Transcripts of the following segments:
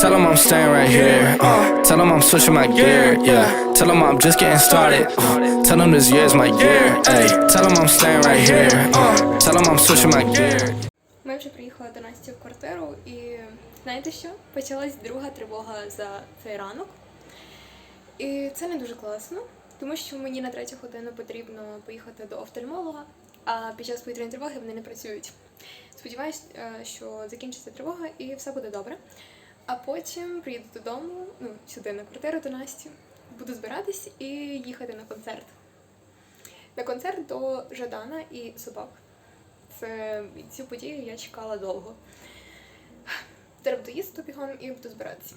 Tell them I'm staying right here. Uh, tell them I'm switching my gear. Yeah. Tell them I'm just getting started. Uh, tell them this year's my year. Ay. Tell them I'm staying right here. Uh, tell them I'm switching my gear. Ми вже приїхали до Насті в квартиру, і знаєте що? Почалась друга тривога за цей ранок. І це не дуже класно, тому що мені на третю годину потрібно поїхати до офтальмолога, а під час повітряної тривоги вони не працюють. Сподіваюсь, е, що закінчиться тривога і все буде добре. А потім приїду додому, ну, сюди на квартиру до Насті, буду збиратись і їхати на концерт. На концерт до Жадана і собак. Це цю подію я чекала довго. Треба доїсти бігом і буду збиратися.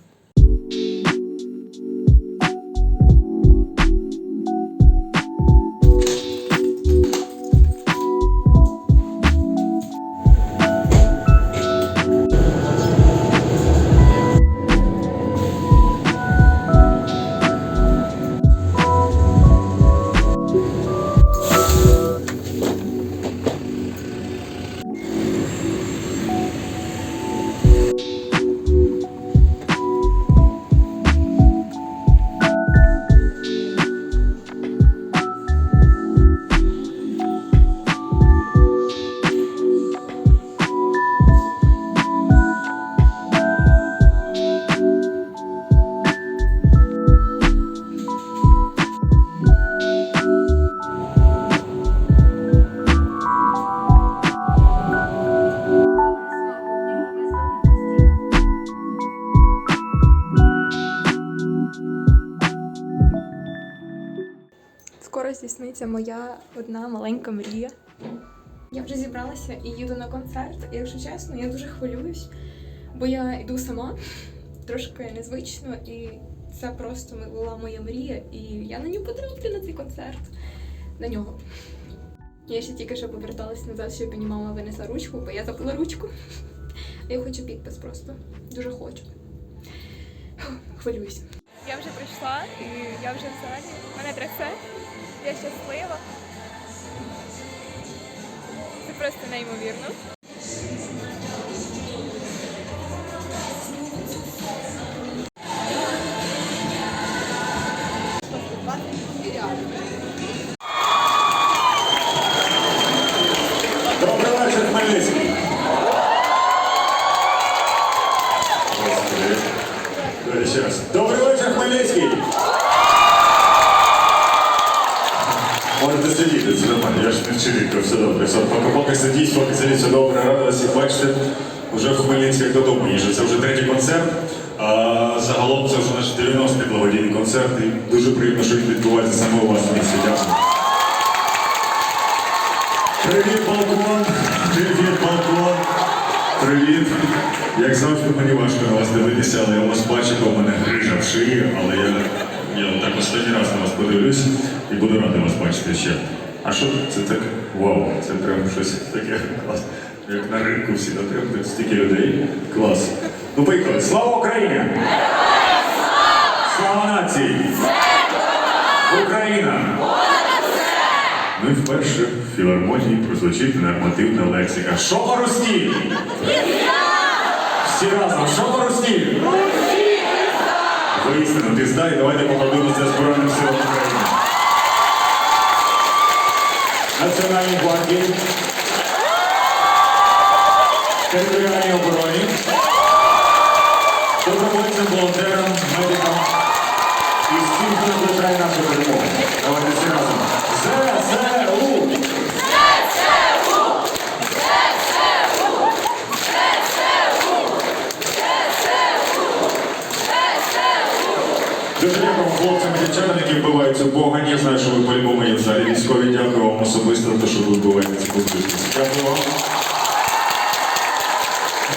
Здійсниться моя одна маленька мрія. Я вже зібралася і їду на концерт. І, якщо чесно, я дуже хвилююсь, бо я йду сама, трошки незвично, і це просто була моя мрія, і я на нього потраплю на цей концерт. На нього. Я ще тільки що поверталася назад, щоб мені мама винесла ручку, бо я забула ручку. Я хочу підпис просто. Дуже хочу. Хвилююсь. Я вже прийшла і я вже в залі. Мене трясе. Я щаслива. Це просто неймовірно. Добре, рада всіх бачити. Уже в Хмельницьких додому їжджу. Це вже третій концерт. А загалом це вже наш 90-й благодійний концерт. І дуже приємно, що він відбувається саме у вас в місті. Дякую. Привіт, балкон! Привіт, балкон! Привіт! Як завжди, мені важко на вас дивитися, але я вас бачу, бо в мене грижа в шиї, але я, я так останній раз на вас подивлюсь і буду радий вас бачити ще. А що це так? Вау, це прям щось таке клас. Як на ринку всі, прям стільки людей. Клас. Ну поїхали. Слава Україні! Слава нації! Україна! Ну і вперше в філармонії прозвучить нормативна лексика. Що по Русні? Всі разом, що по Русні? Воістину, пізда, і давайте поплодимося Збройним силам України. Національній гвардії. Територіальній обороні. Добровольцям, волонтерам, медикам. І всім, хто наближає нашу перемогу. Давайте всі разом. ЗСУ! Дуже дякую хлопцям і дівчатам, які вбиваються Бога. Я знаю, що ви по-любому є в залі військові. Дякую вам особисто, те, що ви вбиваєте. Дякую вам.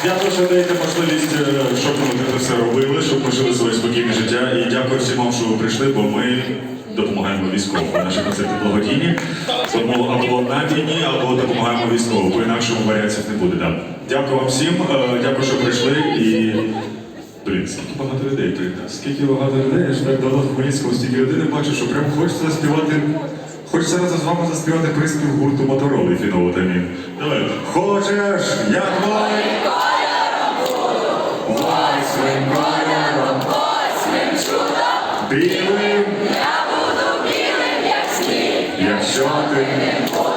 Дякую, що даєте можливість, е, щоб ми це все робили, щоб ми жили своє спокійне життя. І дякую всім вам, що ви прийшли, бо ми допомагаємо військовим. Наші концерти благодійні. Тому або на війні, або допомагаємо військовим. По інакшому варіацій не буде. Да. Дякую вам всім, е, дякую, що прийшли. І Блін, скільки багато людей прийде. Скільки багато людей, я ж так давно в Хмельницькому стільки людей не бачу, що прям хочеться заспівати. Хочеться разом з вами заспівати приспів гурту Мотороли фіновитамін. Давай. Хочеш, як Білим. Я буду білим, як сніг. Якщо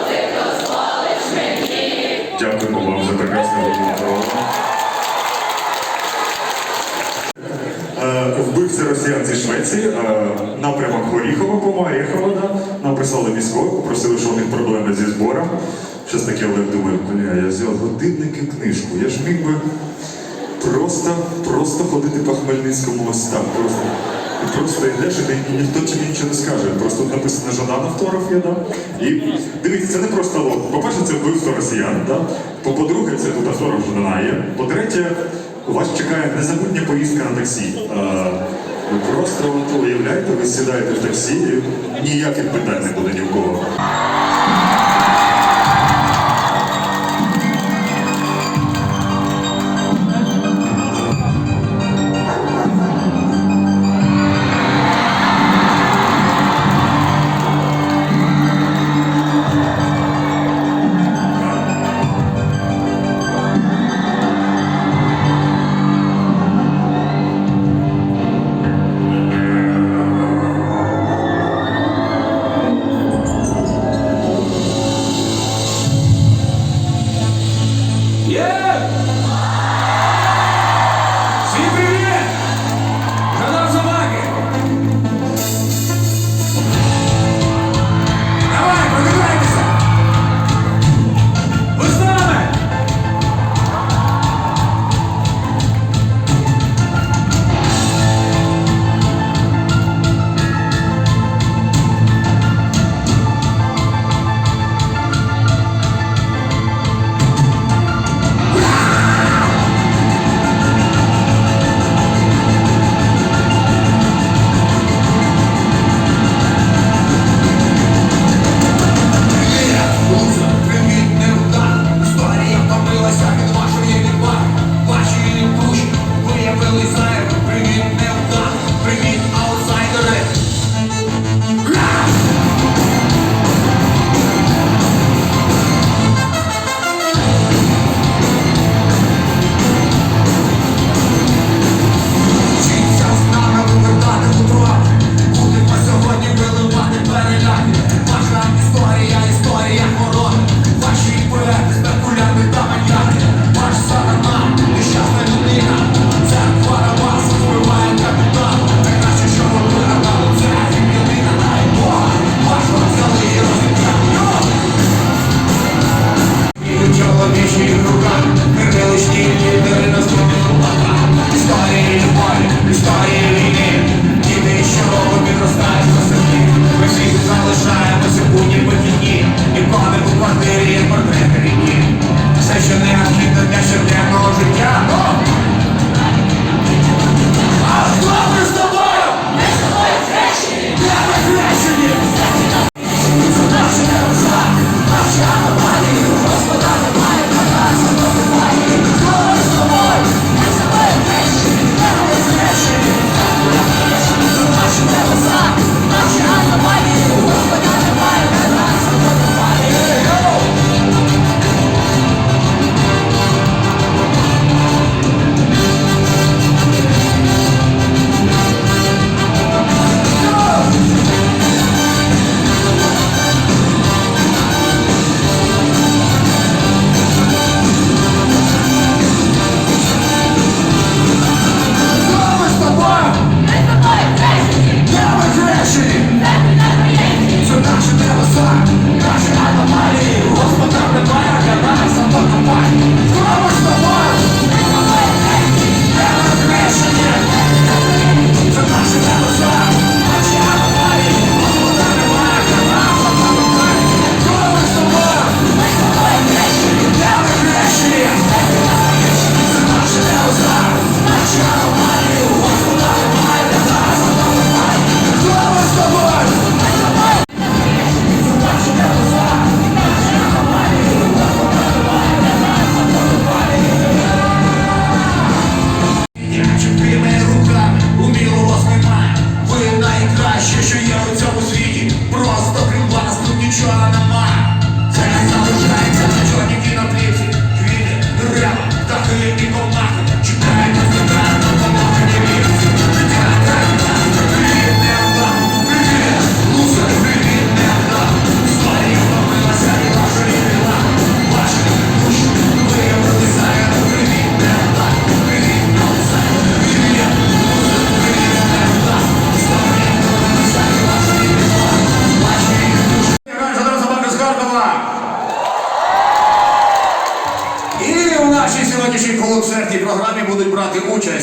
ти дозволиш мені. Дякуємо вам за прекрасне Вбивці росіян зі Швеції, е, напрямок Горіхова, Оріхова, да. нам попросили, що у них проблеми зі збором. Щось таке Олег думає, бля, я взяв годинник і книжку. Я ж міг би просто, просто ходити по Хмельницькому мостам. Просто, і просто йдеш, і ніхто тобі нічого не скаже. Просто написано Жадан автограф є, да? І дивіться, це не просто лот. По-перше, це вбивство росіян, да? По- по-друге, це тут автограф Жадана є. По-третє, вас чекає незабутня поїздка на таксі. Е, Ви просто уявляєте, ви сідаєте в таксі, і ніяких питань не буде ні в кого.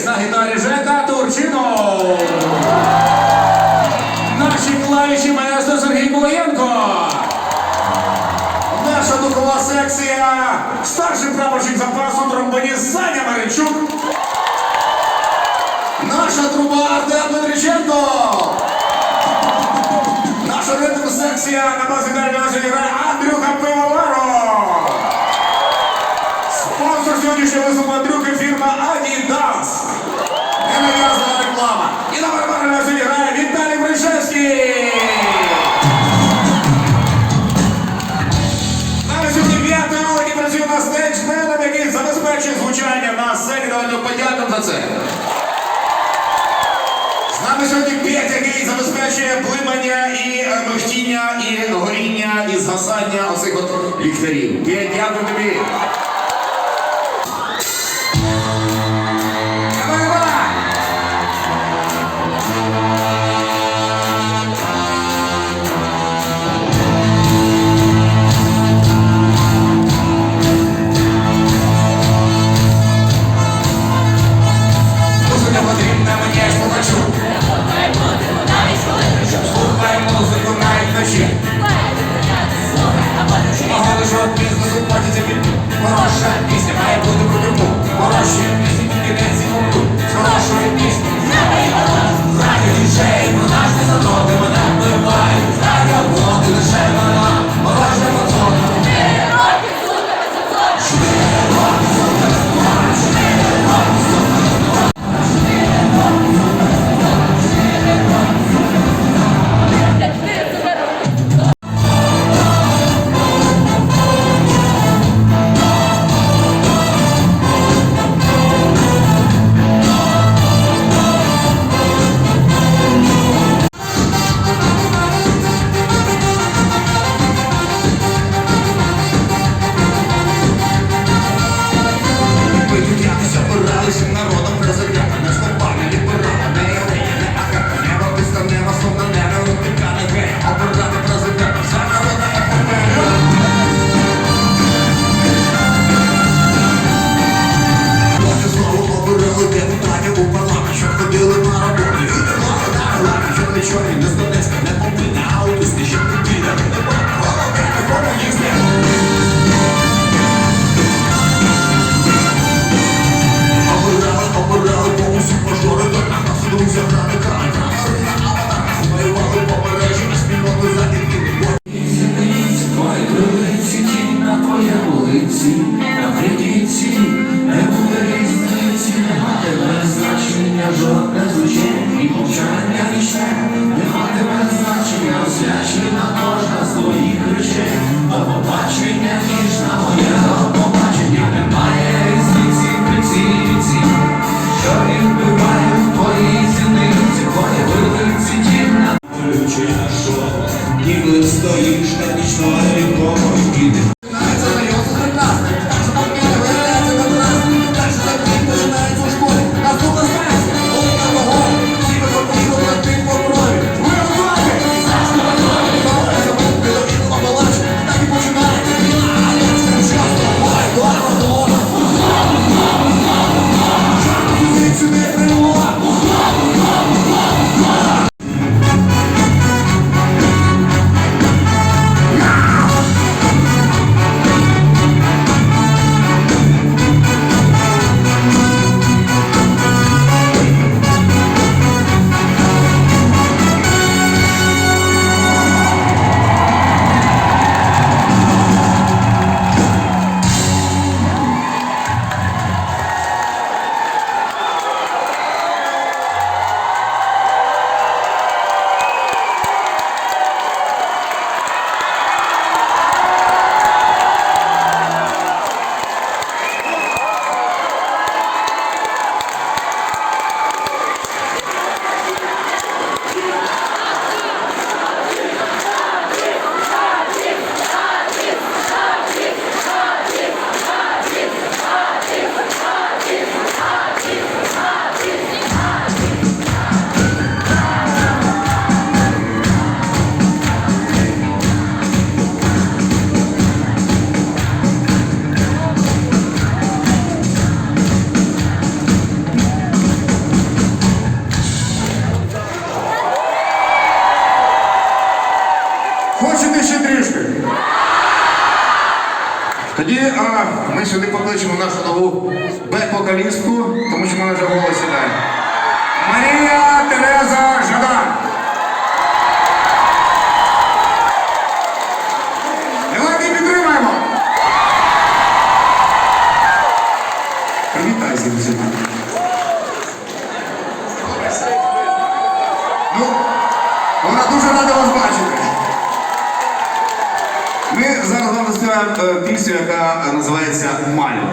На гітарі Жека Турчинов. Наші клавіші маестро Сергій Кулаєнко. Наша духова секція. Старший прапорщик запасу тромбоніст Саня Маринчук. Наша труба Артем Петриченко. Наша ритм секція на базі грає Андрюха Пивоваров. Спонсор сьогоднішнього виступу фірма Adidas. Ненав'язана реклама. І на барабані на сьогодні грає Віталій Бришевський. Нами сьогодні п'ятий ролик, який працює на стейдж-меном, який забезпечує звучання на сцені. Давайте подякуємо за це. З нами сьогодні Петя, який забезпечує блимання і е, михтіння, і горіння, і згасання оцих от ліхтарів. Значення, жодне і мовчання вічне, не матиме значення, освячена кожна з твоїх речей, Ну, вона дуже рада вас бачити. Ми зараз вам заспіваємо е, пісню, яка називається Мальва.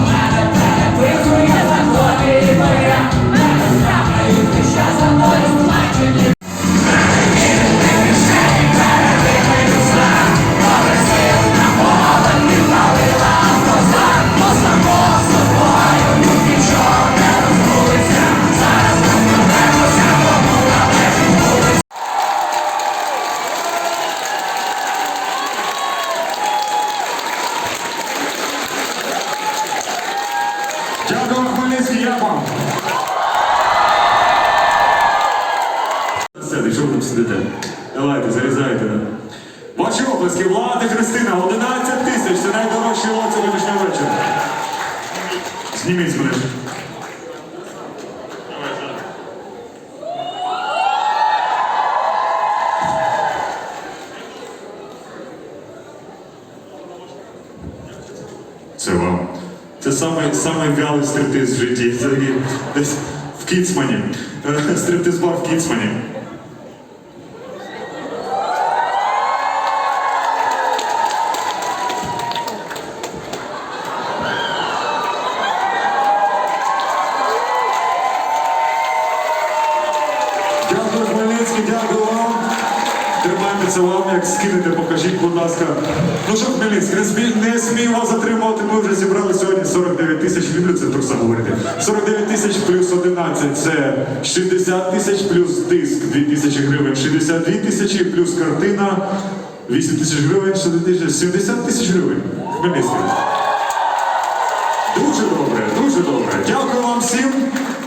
Давайте, зарізайте. Ваші оплески, Влада Христина, 11 тисяч, це найдорожчий лот сьогоднішнього вечора. Зніміть мене. Це вам. Це самий, самий вялий стриптиз в житті. Це десь в Кіцмані. Е, Стриптиз-бар в Кіцмані. Дякую, Хмельницький, дякую вам. Це вам, як скинете, покажіть, будь ласка. Ну що, Хмельницький, не, смій, не смію вас затримувати. Ми вже зібрали сьогодні 49 тисяч. Люблю це це говорити. 49 тисяч плюс 11 це 60 тисяч плюс диск 2 тисячі гривень, 62 тисячі плюс картина 8 тисяч гривень, 60 тисяч, 70 тисяч гривень. Хмельницький.